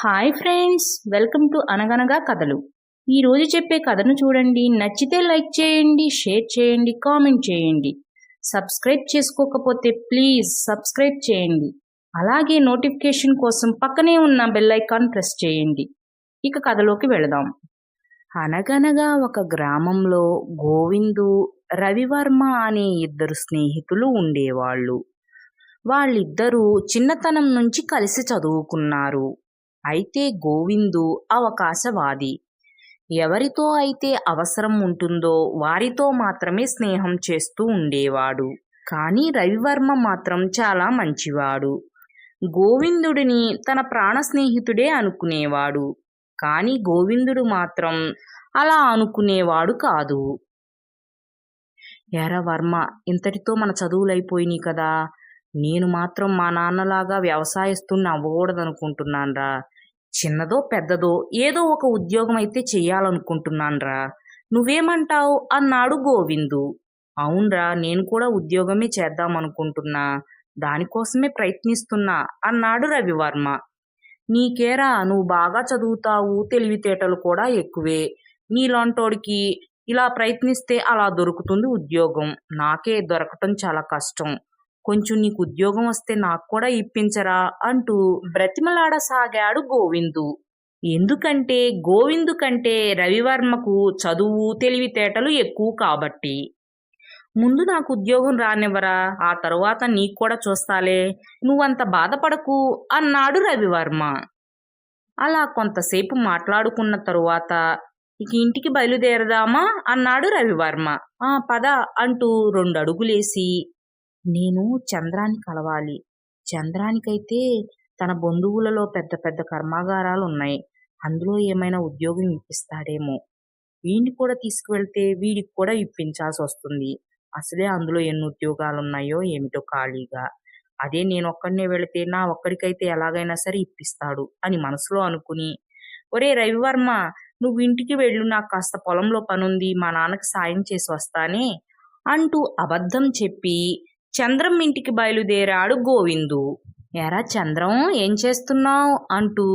Hi friends welcome to అనగనగా కథలు ఈరోజు చెప్పే కథను చూడండి. నచ్చితే లైక్ చేయండి షేర్ చేయండి కామెంట్ చేయండి. సబ్స్క్రైబ్ చేసుకోకపోతే ప్లీజ్ సబ్స్క్రైబ్ చేయండి. అలాగే నోటిఫికేషన్ కోసం పక్కనే ఉన్న బెల్ ఐకాన్ ప్రెస్ చేయండి. ఇక కథలోకి వెళదాం. అనగనగా ఒక గ్రామంలో గోవిందు రవివర్మ అనే ఇద్దరు స్నేహితులు ఉండేవాళ్ళు. వాళ్ళిద్దరూ చిన్నతనం నుంచి కలిసి చదువుకున్నారు. అయితే గోవిందు అవకాశవాది. ఎవరితో అయితే అవసరం ఉంటుందో వారితో మాత్రమే స్నేహం చేస్తూ ఉండేవాడు. కానీ రవివర్మ మాత్రం చాలా మంచివాడు. గోవిందుడిని తన ప్రాణ స్నేహితుడే అనుకునేవాడు. కానీ గోవిందుడు మాత్రం అలా అనుకునేవాడు కాదు. ఎరా వర్మ ఇంతటితో మన చదువులైపోయినాయి కదా. నేను మాత్రం మా నాన్నలాగా వ్యవసాయస్తుని అవ్వకూడదనుకుంటున్నాన్రా. చిన్నదో పెద్దదో ఏదో ఒక ఉద్యోగం అయితే చెయ్యాలనుకుంటున్నాన్రా నువ్వేమంటావు? అన్నాడు గోవిందు. అవునరా నేను కూడా ఉద్యోగమే చేద్దామనుకుంటున్నా. దానికోసమే ప్రయత్నిస్తున్నా అన్నాడు రవివర్మ. నీకేరా నువ్వు బాగా చదువుతావు తెలివితేటలు కూడా ఎక్కువే. నీలాంటోడికి ఇలా ప్రయత్నిస్తే అలా దొరుకుతుంది ఉద్యోగం. నాకే దొరకటం చాలా కష్టం. కొంచెం నీకు ఉద్యోగం వస్తే నాకు కూడా ఇప్పించరా అంటూ బ్రతిమలాడసాగాడు గోవిందు. ఎందుకంటే గోవిందు కంటే రవివర్మకు చదువు తెలివితేటలు ఎక్కువ కాబట్టి. ముందు నాకు ఉద్యోగం రానివ్వరా? ఆ తరువాత నీకు కూడా చూస్తాలే. నువ్వంత బాధపడకు అన్నాడు రవివర్మ. అలా కొంతసేపు మాట్లాడుకున్న తరువాత ఇక ఇంటికి బయలుదేరదామా? అన్నాడు రవివర్మ. ఆ పద అంటూ రెండు అడుగులేసి నేను చంద్రాన్ని కలవాలి. చంద్రానికైతే తన బంధువులలో పెద్ద పెద్ద కర్మాగారాలు ఉన్నాయి. అందులో ఏమైనా ఉద్యోగం ఇప్పిస్తాడేమో. వీడిని కూడా తీసుకువెళ్తే వీడికి కూడా ఇప్పించాల్సి వస్తుంది అసలే అందులో ఎన్ని ఉద్యోగాలు ఉన్నాయో ఏమిటో ఖాళీగా. అదే నేను ఒక్కడనే వెళితే నా ఒక్కడికైతే ఎలాగైనా సరే ఇప్పిస్తాడు అని మనసులో అనుకుని ఒరే రవివర్మ నువ్వు ఇంటికి వెళ్ళు నాకు కాస్త పొలంలో పనుంది మా నాన్నకి సాయం చేసి వస్తానే అంటూ అబద్ధం చెప్పి చంద్రం ఇంటికి బయలుదేరాడు గోవిందు. ఎరా చంద్రం ఏం చేస్తున్నావు? అంటూ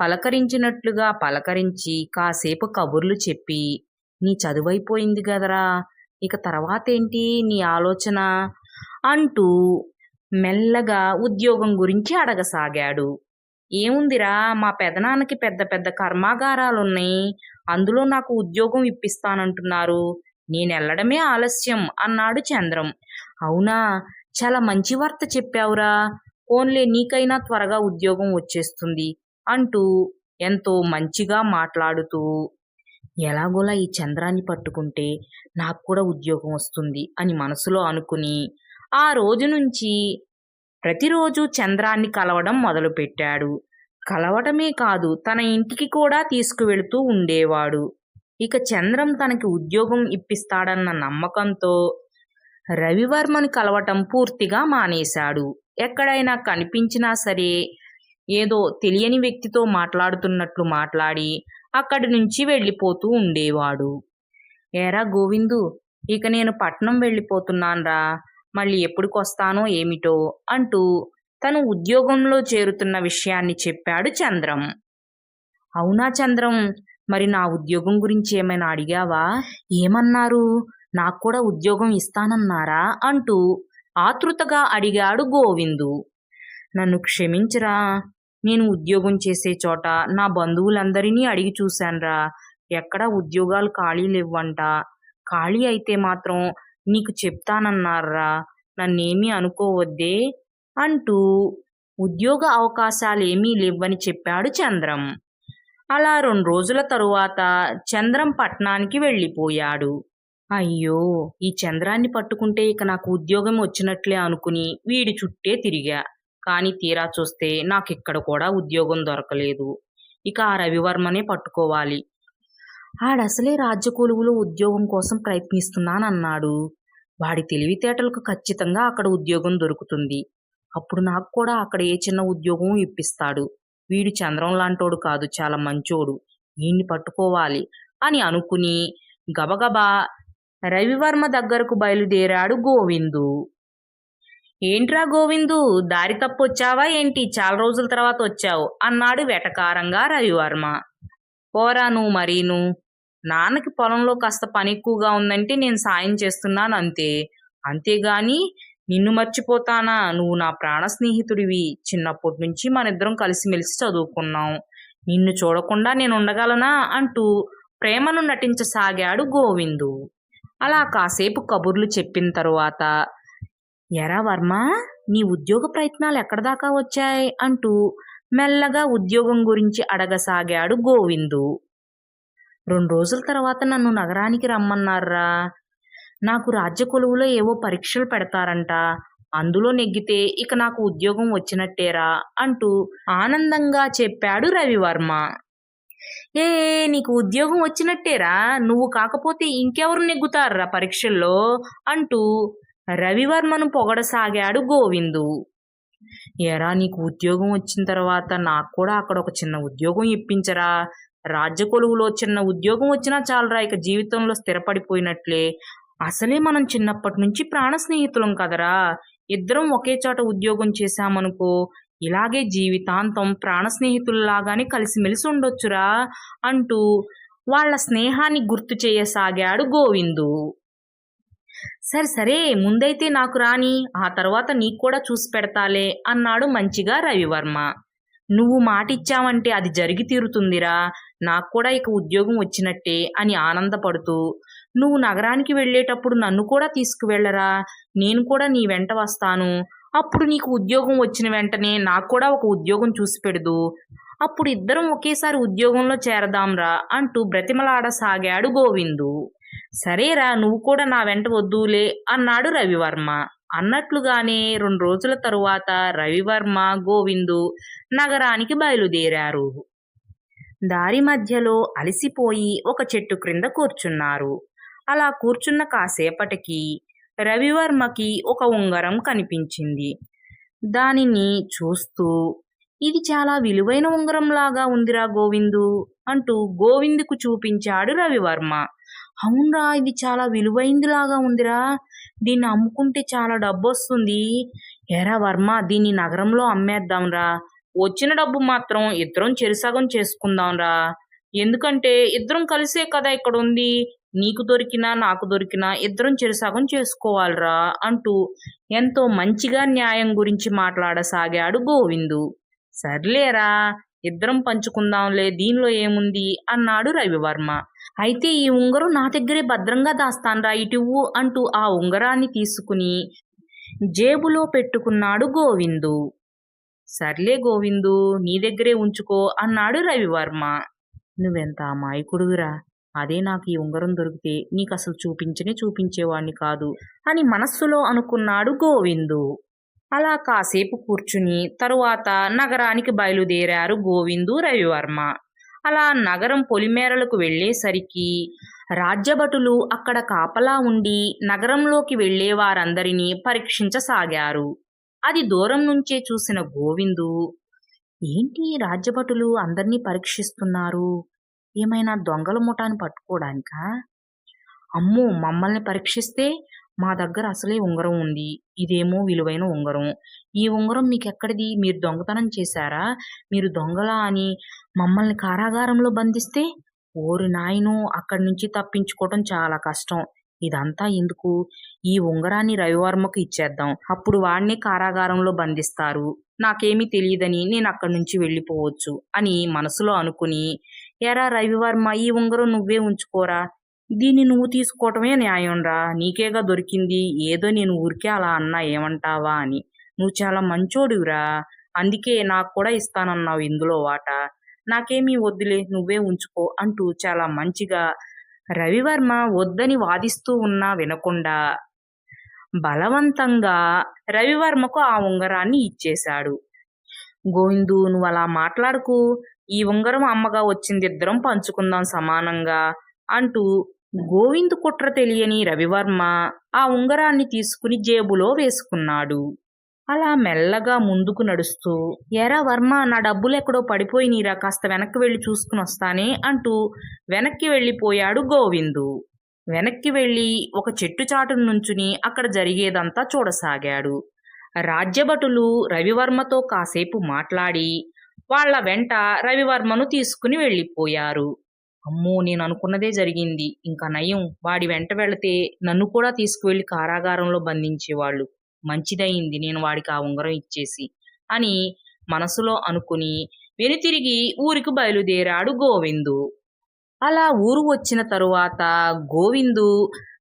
పలకరించినట్లుగా పలకరించి కాసేపు కబుర్లు చెప్పి నీ చదువైపోయింది కదరా ఇక తర్వాతేంటి నీ ఆలోచన? అంటూ మెల్లగా ఉద్యోగం గురించి అడగసాగాడు. ఏముందిరా మా పెదనాన్నకి పెద్ద పెద్ద కర్మాగారాలున్నాయి అందులో నాకు ఉద్యోగం ఇప్పిస్తానంటున్నారు. నేను వెళ్ళడమే ఆలస్యం అన్నాడు చంద్రం. అవునా? చాలా మంచి వార్త చెప్పావురా. ఓన్లే నీకైనా త్వరగా ఉద్యోగం వచ్చేస్తుంది అంటూ ఎంతో మంచిగా మాట్లాడుతూ ఎలాగోలా ఈ చంద్రాన్ని పట్టుకుంటే నాకు కూడా ఉద్యోగం వస్తుంది అని మనసులో అనుకుని ఆ రోజు నుంచి ప్రతిరోజు చంద్రాన్ని కలవడం మొదలుపెట్టాడు. కలవటమే కాదు తన ఇంటికి కూడా తీసుకువెళుతూ ఉండేవాడు. ఇక చంద్రం తనకి ఉద్యోగం ఇప్పిస్తాడన్న నమ్మకంతో రవివర్మను కలవటం పూర్తిగా మానేశాడు. ఎక్కడైనా కనిపించినా సరే ఏదో తెలియని వ్యక్తితో మాట్లాడుతున్నట్లు మాట్లాడి అక్కడి నుంచి వెళ్ళిపోతూ ఉండేవాడు. ఏరా గోవిందు ఇక నేను పట్నం వెళ్ళిపోతున్నాన్రా. మళ్ళీ ఎప్పుడుకొస్తానో ఏమిటో అంటూ తను ఉద్యోగంలో చేరుతున్న విషయాన్ని చెప్పాడు చంద్రం. అవునా చంద్రం మరి నా ఉద్యోగం గురించి ఏమైనా అడిగావా? ఏమన్నారు? నాకు కూడా ఉద్యోగం ఇస్తానన్నారా? అంటూ ఆతృతగా అడిగాడు గోవిందు. నన్ను క్షమించరా. నేను ఉద్యోగం చేసే చోట నా బంధువులందరినీ అడిగి చూశాన్రా. ఎక్కడా ఉద్యోగాలు ఖాళీ లేవంట ఖాళీ అయితే మాత్రం నీకు చెప్తానన్నారా? నన్నేమీ అనుకోవద్దే అంటూ ఉద్యోగ అవకాశాలేమీ లేవని చెప్పాడు చంద్రం. అలా రెండు రోజుల తరువాత చంద్రం పట్నానికి వెళ్ళిపోయాడు. అయ్యో! ఈ చంద్రాన్ని పట్టుకుంటే ఇక నాకు ఉద్యోగం వచ్చినట్లే అనుకుని వీడి చుట్టే తిరిగా. కానీ తీరా చూస్తే నాకిక్కడ కూడా ఉద్యోగం దొరకలేదు. ఇక ఆ రవివర్మనే పట్టుకోవాలి. ఆడసలే రాజ్య కొలువులో ఉద్యోగం కోసం ప్రయత్నిస్తున్నానన్నాడు. వాడి తెలివితేటలకు ఖచ్చితంగా అక్కడ ఉద్యోగం దొరుకుతుంది. అప్పుడు నాకు కూడా అక్కడ ఏ చిన్న ఉద్యోగం ఇప్పిస్తాడు. వీడు చంద్రం లాంటోడు కాదు చాలా మంచోడు. వీణ్ణి పట్టుకోవాలి అని అనుకుని గబగబా రవివర్మ దగ్గరకు బయలుదేరాడు గోవిందు. ఏంట్రా గోవిందు దారి తప్పొచ్చావా ఏంటి? చాలా రోజుల తర్వాత వచ్చావు అన్నాడు వెటకారంగా రవివర్మ. పోరా నువ్వు మరీను నాన్నకి పొలంలో కాస్త పని ఎక్కువగా ఉందంటే నేను సాయం చేస్తున్నాను అంతే అంతేగాని నిన్ను మర్చిపోతానా? నువ్వు నా ప్రాణ స్నేహితుడివి. చిన్నప్పటి నుంచి మనిద్దరం కలిసిమెలిసి చదువుకున్నాం. నిన్ను చూడకుండా నేను ఉండగలనా అంటూ ప్రేమను నటించసాగాడు గోవిందు. అలా కాసేపు కబుర్లు చెప్పిన తరువాత ఎరా వర్మ నీ ఉద్యోగ ప్రయత్నాలు ఎక్కడి దాకా వచ్చాయి? అంటూ మెల్లగా ఉద్యోగం గురించి అడగసాగాడు గోవిందు. రెండు రోజుల తర్వాత నన్ను నగరానికి రమ్మన్నారా నాకు రాజ్య కొలువులో ఏవో పరీక్షలు పెడతారంట. అందులో నెగ్గితే ఇక నాకు ఉద్యోగం వచ్చినట్టేరా అంటూ ఆనందంగా చెప్పాడు రవివర్మ. ఏ నీకు ఉద్యోగం వచ్చినట్టేరా? నువ్వు కాకపోతే ఇంకెవరు నెగ్గుతారా పరీక్షల్లో? అంటూ రవివర్మను పొగడసాగాడు గోవిందు. ఎరా నీకు ఉద్యోగం వచ్చిన తర్వాత నాకు కూడా అక్కడ ఒక చిన్న ఉద్యోగం ఇప్పించరా? రాజ్య కొలువులో చిన్న ఉద్యోగం వచ్చినా చాలరా ఇక జీవితంలో స్థిరపడిపోయినట్లే. అసలే మనం చిన్నప్పటి నుంచి ప్రాణ స్నేహితులం కదరా. ఇద్దరం ఒకే చోట ఉద్యోగం చేశామనుకో ఇలాగే జీవితాంతం ప్రాణ స్నేహితుల్లాగానే కలిసిమెలిసి ఉండొచ్చురా అంటూ వాళ్ళ స్నేహాన్ని గుర్తు చేయసాగాడు గోవిందు. సరే సరే ముందైతే నాకు రాని ఆ తర్వాత నీకు కూడా చూసి పెడతాలే అన్నాడు మంచిగా రవివర్మ. నువ్వు మాటిచ్చావంటే అది జరిగి తీరుతుందిరా. నాకు కూడా ఇక ఉద్యోగం వచ్చినట్టే అని ఆనందపడుతూ నువ్వు నగరానికి వెళ్ళేటప్పుడు నన్ను కూడా తీసుకువెళ్ళరా? నేను కూడా నీ వెంట వస్తాను. అప్పుడు నీకు ఉద్యోగం వచ్చిన వెంటనే నాకు కూడా ఒక ఉద్యోగం చూసి పెడదు. అప్పుడు ఇద్దరం ఒకేసారి ఉద్యోగంలో చేరదాంరా అంటూ బ్రతిమలాడసాగాడు గోవిందు. సరేరా నువ్వు కూడా నా వెంట వద్దులే అన్నాడు రవివర్మ. అన్నట్లుగానే రెండు రోజుల తరువాత రవివర్మ గోవిందు నగరానికి బయలుదేరారు. దారి మధ్యలో అలసిపోయి ఒక చెట్టు క్రింద కూర్చున్నారు. అలా కూర్చున్న కాసేపటికి రవివర్మకి ఒక ఉంగరం కనిపించింది. దానిని చూస్తూ ఇది చాలా విలువైన ఉంగరంలాగా ఉందిరా గోవిందు అంటూ గోవిందుకు చూపించాడు రవివర్మ. అవునరా ఇది చాలా విలువైందిలాగా ఉందిరా. దీన్ని అమ్ముకుంటే చాలా డబ్బు వస్తుంది ఎరా వర్మ దీన్ని నగరంలో అమ్మేద్దాంరా. వచ్చిన డబ్బు మాత్రం ఇద్దరం చెరిసగం చేసుకుందాంరా. ఎందుకంటే ఇద్దరం కలిసే కదా ఇక్కడ ఉంది నీకు దొరికినా నాకు దొరికినా ఇద్దరం చెరుసాగం చేసుకోవాలిరా అంటూ ఎంతో మంచిగా న్యాయం గురించి మాట్లాడసాగాడు గోవిందు. సర్లేరా ఇద్దరం పంచుకుందాంలే దీనిలో ఏముంది? అన్నాడు రవివర్మ. అయితే ఈ ఉంగరం నా దగ్గరే భద్రంగా దాస్తాన్రా ఇటువు అంటూ ఆ ఉంగరాన్ని తీసుకుని జేబులో పెట్టుకున్నాడు గోవిందు. సర్లే గోవిందు నీ దగ్గరే ఉంచుకో అన్నాడు రవివర్మ. నువ్వెంత అమాయకుడువిరా? అదే నాకు ఈ ఉంగరం దొరికితే నీకు అసలు చూపించనే చూపించేవాణ్ణి కాదు అని మనస్సులో అనుకున్నాడు గోవిందు. అలా కాసేపు కూర్చుని తరువాత నగరానికి బయలుదేరారు గోవిందు రవివర్మ. అలా నగరం పొలిమేరలకు వెళ్ళేసరికి రాజ్యభటులు అక్కడ కాపలా ఉండి నగరంలోకి వెళ్ళే వారందరినీ పరీక్షించసాగారు. అది దూరం నుంచే చూసిన గోవిందు ఏంటి రాజ్యభటులు అందరినీ పరీక్షిస్తున్నారు? ఏమైనా దొంగల ముఠాన్ని పట్టుకోవడానికా అమ్మో మమ్మల్ని పరీక్షిస్తే మా దగ్గర అసలే ఉంగరం ఉంది. ఇదేమో విలువైన ఉంగరం. ఈ ఉంగరం మీకు ఎక్కడిది మీరు దొంగతనం చేశారా? మీరు దొంగలా అని మమ్మల్ని కారాగారంలో బంధిస్తే? ఓరి నాయను అక్కడి నుంచి తప్పించుకోవటం చాలా కష్టం. ఇదంతా ఎందుకు? ఈ ఉంగరాన్ని రవివర్మకు ఇచ్చేద్దాం. అప్పుడు వాడిని కారాగారంలో బంధిస్తారు. నాకేమీ తెలియదని నేను అక్కడి నుంచి వెళ్ళిపోవచ్చు అని మనసులో అనుకుని ఎరా రవివర్మ ఈ ఉంగరం నువ్వే ఉంచుకోరా. దీన్ని నువ్వు తీసుకోవటమే న్యాయంరా నీకేగా దొరికింది? ఏదో నేను ఊరికే అలా అన్నా ఏమంటావా అని. నువ్వు చాలా మంచోడివిరా అందుకే నాకు కూడా ఇస్తానన్నావు ఇందులో వాట. నాకేమీ వద్దులే నువ్వే ఉంచుకో అంటూ చాలా మంచిగా రవివర్మ వద్దని వాదిస్తూ ఉన్నా వినకుండా బలవంతంగా రవివర్మకు ఆ ఉంగరాన్ని ఇచ్చేశాడు. గోవిందు నువ్వు అలా మాట్లాడుకు. ఈ ఉంగరం అమ్మగా వచ్చింది ఇద్దరం పంచుకుందాం సమానంగా అంటూ గోవింద్ కుట్ర తెలియని రవివర్మ ఆ ఉంగరాన్ని తీసుకుని జేబులో వేసుకున్నాడు. అలా మెల్లగా ముందుకు నడుస్తూ ఎరా వర్మ నా డబ్బులు ఎక్కడో పడిపోయినీరా కాస్త వెనక్కి వెళ్ళి చూసుకుని వస్తానే అంటూ వెనక్కి వెళ్ళిపోయాడు గోవిందు. వెనక్కి వెళ్ళి ఒక చెట్టు చాటు నుంచుని అక్కడ జరిగేదంతా చూడసాగాడు. రాజ్యభటులు రవివర్మతో కాసేపు మాట్లాడి వాళ్ళ వెంట రవివర్మను తీసుకుని వెళ్ళిపోయారు. అమ్మో నేను అనుకున్నదే జరిగింది. ఇంకా నయం. వాడి వెంట వెళితే నన్ను కూడా తీసుకువెళ్ళి కారాగారంలో బంధించేవాళ్ళు. మంచిదయింది. నేను వాడికి ఆ ఉంగరం ఇచ్చేసి అని మనసులో అనుకుని వెనుతిరిగి ఊరికి బయలుదేరాడు గోవిందు. అలా ఊరు వచ్చిన తరువాత గోవిందు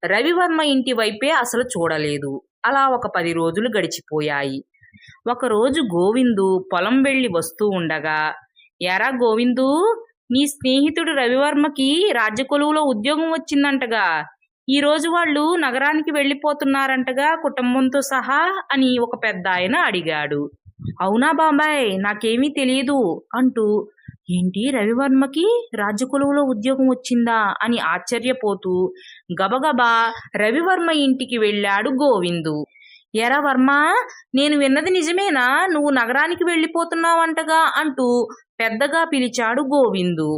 రవివర్మ ఇంటి వైపే అసలు చూడలేదు. అలా ఒక పది రోజులు గడిచిపోయాయి. ఒకరోజు గోవిందు పొలం వెళ్ళి వస్తూ ఉండగా ఎరా గోవిందు నీ స్నేహితుడు రవివర్మకి రాజ్యకొలువులో ఉద్యోగం వచ్చిందంటగా. ఈ రోజు వాళ్ళు నగరానికి వెళ్ళిపోతున్నారంటగా కుటుంబంతో సహా అని ఒక పెద్ద ఆయన అడిగాడు. అవునా బాబాయ్ నాకేమీ తెలియదు అంటూ ఏంటి రవివర్మకి రాజ్యకొలువులో ఉద్యోగం వచ్చిందా అని ఆశ్చర్యపోతూ గబగబా రవివర్మ ఇంటికి వెళ్ళాడు గోవిందు. ఎరా వర్మ నేను విన్నది నిజమేనా? నువ్వు నగరానికి వెళ్ళిపోతున్నావంటగా అంటూ పెద్దగా పిలిచాడు గోవిందు.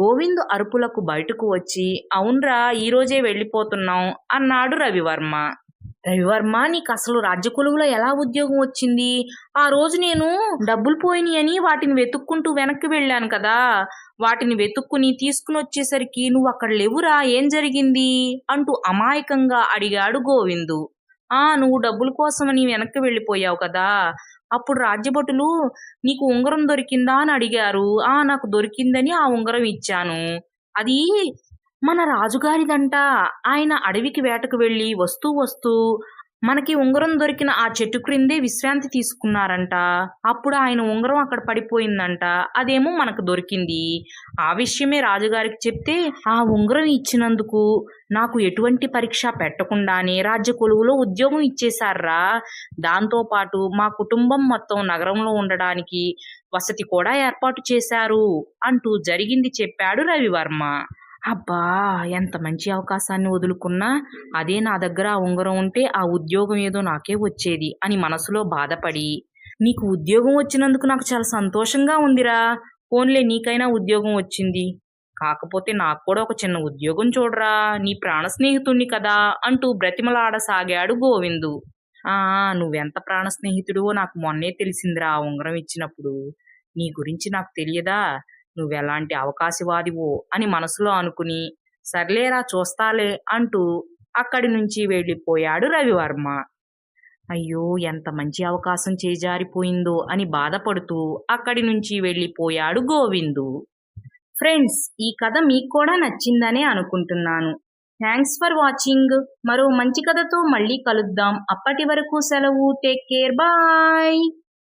గోవిందు అరుపులకు బయటకు వచ్చి అవునరా ఈరోజే వెళ్ళిపోతున్నాం అన్నాడు రవివర్మ. రవివర్మ నీకు అసలు రాజ్యకొలువులో ఎలా ఉద్యోగం వచ్చింది? ఆ రోజు నేను డబ్బులు పోయినాయని వాటిని వెతుక్కుంటూ వెనక్కి వెళ్ళాను కదా. వాటిని వెతుక్కుని తీసుకుని వచ్చేసరికి నువ్వు అక్కడ లేవురా? ఏం జరిగింది? అంటూ అమాయకంగా అడిగాడు గోవిందు. ఆ నువ్వు డబ్బుల కోసమని వెనక్కి వెళ్ళిపోయావు కదా. అప్పుడు రాజ్యభటులు నీకు ఉంగరం దొరికిందా? అని అడిగారు. ఆ నాకు దొరికిందని ఆ ఉంగరం ఇచ్చాను. అది మన రాజుగారిదంట. ఆయన అడవికి వేటకు వెళ్ళి వస్తూ వస్తూ మనకి ఉంగరం దొరికిన ఆ చెట్టు క్రిందే విశ్రాంతి తీసుకున్నారంట. అప్పుడు ఆయన ఉంగరం అక్కడ పడిపోయిందంట. అదేమో మనకు దొరికింది. ఆ విషయమే రాజుగారికి చెప్తే ఆ ఉంగరం ఇచ్చినందుకు నాకు ఎటువంటి పరీక్ష పెట్టకుండానే రాజ్య కొలువులో ఉద్యోగం ఇచ్చేశారా? దాంతోపాటు మా కుటుంబం మొత్తం నగరంలో ఉండడానికి వసతి కూడా ఏర్పాటు చేశారు అంటూ జరిగింది చెప్పాడు రవివర్మ. అబ్బా ఎంత మంచి అవకాశాన్ని వదులుకున్నా అదే నా దగ్గర ఆ ఉంగరం ఉంటే ఆ ఉద్యోగం ఏదో నాకే వచ్చేది అని మనసులో బాధపడి నీకు ఉద్యోగం వచ్చినందుకు నాకు చాలా సంతోషంగా ఉందిరా. ఫోన్లే నీకైనా ఉద్యోగం వచ్చింది. కాకపోతే నాకు కూడా ఒక చిన్న ఉద్యోగం చూడరా నీ ప్రాణ స్నేహితుణ్ణి కదా అంటూ బ్రతిమలాడసాగాడు గోవిందు. ఆ నువ్వెంత ప్రాణ స్నేహితుడివో నాకు మొన్నే తెలిసిందిరా ఆ ఉంగరం ఇచ్చినప్పుడు. నీ గురించి నాకు తెలియదా? నువ్వెలాంటి అవకాశవాదివో అని మనసులో అనుకుని సర్లేరా చూస్తాలే అంటూ అక్కడి నుంచి వెళ్ళిపోయాడు రవివర్మ. అయ్యో ఎంత మంచి అవకాశం చేజారిపోయిందో అని బాధపడుతూ అక్కడి నుంచి వెళ్ళిపోయాడు గోవిందు. ఫ్రెండ్స్ ఈ కథ మీకు కూడా నచ్చిందనే అనుకుంటున్నాను. Thanks for watching. మరో మంచి కథతో మళ్ళీ కలుద్దాం. అప్పటి వరకు సెలవు. Take care. బాయ్.